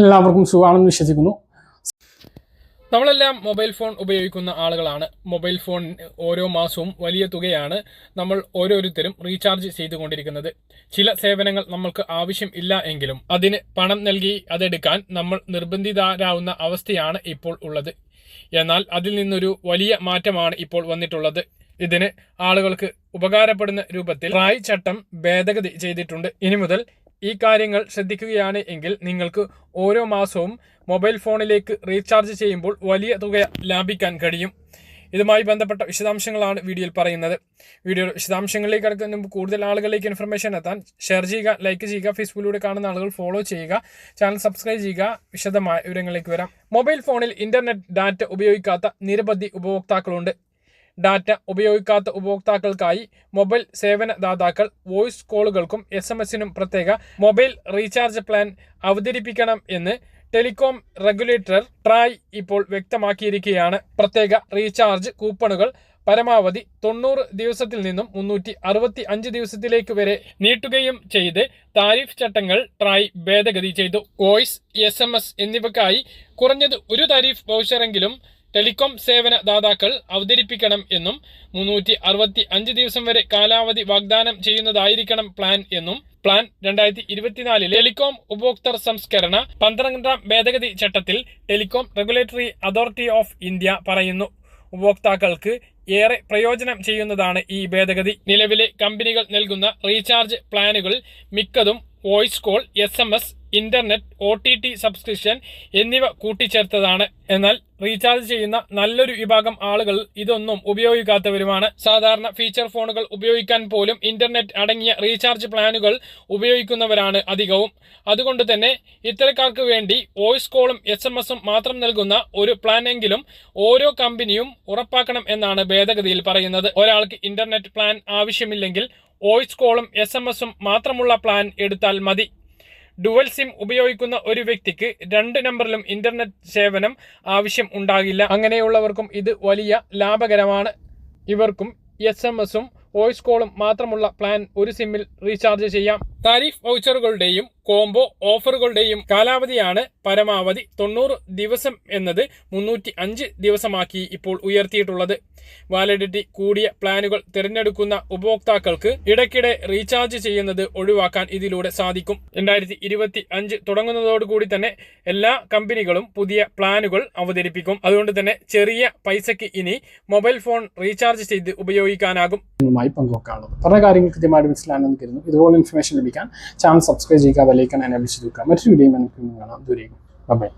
എല്ലാവർക്കും സുഖമാണെന്ന് വിശ്വസിക്കുന്നു. നമ്മളെല്ലാം മൊബൈൽ ഫോൺ ഉപയോഗിക്കുന്ന ആളുകളാണ്. മൊബൈൽ ഫോൺ ഓരോ മാസവും വലിയ തുകയാണ് നമ്മൾ ഓരോരുത്തരും റീചാർജ് ചെയ്തുകൊണ്ടിരിക്കുന്നത്. ചില സേവനങ്ങൾ നമ്മൾക്ക് ആവശ്യം ഇല്ല എങ്കിലും അതിന് പണം നൽകി അതെടുക്കാൻ നമ്മൾ നിർബന്ധിതരാവുന്ന അവസ്ഥയാണ് ഇപ്പോൾ ഉള്ളത്. എന്നാൽ അതിൽ നിന്നൊരു വലിയ മാറ്റമാണ് ഇപ്പോൾ വന്നിട്ടുള്ളത്. ഇതിന് ആളുകൾക്ക് ഉപകാരപ്പെടുന്ന രൂപത്തിൽ റായ് ചട്ടം ഭേദഗതി ചെയ്തിട്ടുണ്ട്. ഇനി മുതൽ ഈ കാര്യങ്ങൾ ശ്രദ്ധിക്കുകയാണ് എങ്കിൽ നിങ്ങൾക്ക് ഓരോ മാസവും മൊബൈൽ ഫോണിലേക്ക് റീചാർജ് ചെയ്യുമ്പോൾ വലിയ തുക ലാഭിക്കാൻ കഴിയും. ഇതുമായി ബന്ധപ്പെട്ട വിശദാംശങ്ങളാണ് വീഡിയോയിൽ പറയുന്നത്. വീഡിയോ വിശദാംശങ്ങളിലേക്ക് കിടക്കുന്ന കൂടുതൽ ആളുകളിലേക്ക് ഇൻഫർമേഷൻ എത്താൻ ഷെയർ ചെയ്യുക ലൈക്ക് ചെയ്യുക ഫേസ്ബുക്കിലൂടെ കാണുന്ന ആളുകൾ ഫോളോ ചെയ്യുക ചാനൽ സബ്സ്ക്രൈബ് ചെയ്യുക. വിശദമായ വിവരങ്ങളിലേക്ക് വരാം. മൊബൈൽ ഫോണിൽ ഇന്റർനെറ്റ് ഡാറ്റ ഉപയോഗിക്കാത്ത നിരവധി ഉപഭോക്താക്കളുണ്ട്. ഡാറ്റ ഉപയോഗിക്കാത്ത ഉപഭോക്താക്കൾക്കായി മൊബൈൽ സേവനദാതാക്കൾ വോയിസ് കോളുകൾക്കും എസ് എം എസിനും പ്രത്യേക മൊബൈൽ റീചാർജ് പ്ലാൻ അവതരിപ്പിക്കണം എന്ന് ടെലികോം റെഗുലേറ്റർ ട്രായ് ഇപ്പോൾ വ്യക്തമാക്കിയിരിക്കുകയാണ്. പ്രത്യേക റീചാർജ് കൂപ്പണുകൾ പരമാവധി തൊണ്ണൂറ് ദിവസത്തിൽ നിന്നും മുന്നൂറ്റി അറുപത്തി അഞ്ച് ദിവസത്തിലേക്ക് വരെ നീട്ടുകയും ചെയ്ത് താരിഫ് ചട്ടങ്ങൾ ട്രായ് ഭേദഗതി ചെയ്തു. വോയിസ് എസ് എന്നിവയ്ക്കായി കുറഞ്ഞത് ഒരു താരിഫ് വൗച്ചറെങ്കിലും ടെലികോം സേവന ദാതാക്കൾ അവതരിപ്പിക്കണം എന്നും മുന്നൂറ്റി അറുപത്തി അഞ്ച് ദിവസം വരെ കാലാവധി വാഗ്ദാനം ചെയ്യുന്നതായിരിക്കണം പ്ലാൻ എന്നും പ്ലാൻ രണ്ടായിരത്തി ഇരുപത്തിനാലിലെ ടെലികോം ഉപഭോക്തൃ സംസ്കരണ പന്ത്രണ്ടാം ഭേദഗതി ചട്ടത്തിൽ telecom regulatory authority of India പറയുന്നു. ഉപഭോക്താക്കൾക്ക് ഏറെ പ്രയോജനം ചെയ്യുന്നതാണ് ഈ ഭേദഗതി. നിലവിലെ കമ്പനികൾ നൽകുന്ന റീചാർജ് പ്ലാനുകൾ മിക്കതും വോയിസ് കോൾ എസ് ഇന്റർനെറ്റ് ഒ സബ്സ്ക്രിപ്ഷൻ എന്നിവ കൂട്ടിച്ചേർത്തതാണ്. എന്നാൽ റീചാർജ് ചെയ്യുന്ന നല്ലൊരു വിഭാഗം ആളുകൾ ഇതൊന്നും ഉപയോഗിക്കാത്തവരുമാണ്. സാധാരണ ഫീച്ചർ ഫോണുകൾ ഉപയോഗിക്കാൻ പോലും ഇന്റർനെറ്റ് അടങ്ങിയ റീചാർജ് പ്ലാനുകൾ ഉപയോഗിക്കുന്നവരാണ് അധികവും. അതുകൊണ്ട് തന്നെ ഇത്തരക്കാർക്ക് വേണ്ടി വോയിസ് കോളും എസ് എം എസും മാത്രം നൽകുന്ന ഒരു പ്ലാൻ എങ്കിലും ഓരോ കമ്പനിയും ഉറപ്പാക്കണം എന്നാണ് ഭേദഗതിയിൽ പറയുന്നത്. ഒരാൾക്ക് ഇന്റർനെറ്റ് പ്ലാൻ ആവശ്യമില്ലെങ്കിൽ വോയിസ് കോളും എസ് മാത്രമുള്ള പ്ലാൻ എടുത്താൽ മതി. ഡുവൽ സിം ഉപയോഗിക്കുന്ന ഒരു വ്യക്തിക്ക് രണ്ട് നമ്പറിലും ഇന്റർനെറ്റ് സേവനം ആവശ്യം ഉണ്ടാകില്ല. അങ്ങനെയുള്ളവർക്കും ഇത് വലിയ ലാഭകരമാണ്. ഇവർക്കും എസ് എം എസും വോയിസ് കോളും മാത്രമുള്ള പ്ലാൻ ഒരു സിമ്മിൽ റീചാർജ് ചെയ്യാം. താരിഫ് വൗച്ചറുകളുടെയും കോംബോ ഓഫറുകളുടെയും കാലാവധിയാണ് പരമാവധി തൊണ്ണൂറ് ദിവസം എന്നത് മുന്നൂറ്റി അഞ്ച് ദിവസമാക്കി ഇപ്പോൾ ഉയർത്തിയിട്ടുള്ളത്. വാലിഡിറ്റി കൂടിയ പ്ലാനുകൾ തിരഞ്ഞെടുക്കുന്ന ഉപഭോക്താക്കൾക്ക് ഇടയ്ക്കിടെ റീചാർജ് ചെയ്യുന്നത് ഒഴിവാക്കാൻ ഇതിലൂടെ സാധിക്കും. രണ്ടായിരത്തി ഇരുപത്തി അഞ്ച് തുടങ്ങുന്നതോടുകൂടി തന്നെ എല്ലാ കമ്പനികളും പുതിയ പ്ലാനുകൾ അവതരിപ്പിക്കും. അതുകൊണ്ട് തന്നെ ചെറിയ പൈസയ്ക്ക് ഇനി മൊബൈൽ ഫോൺ റീചാർജ് ചെയ്ത് ഉപയോഗിക്കാനാകും. പറഞ്ഞ കാര്യങ്ങൾ കൃത്യമായിട്ട് മനസ്സിലാണെന്ന് ഇതുപോലെ ഇൻഫർമേഷൻ ലഭിക്കാൻ ചാനൽ സബ്സ്ക്രൈബ് ചെയ്യുക ബെലൈക്കൺ എനേബിൾ ചെയ്ത് വെക്കുക മറ്റൊരു വീഡിയോ നമുക്ക് കാണാം. ദൂരേക്കും. ബൈ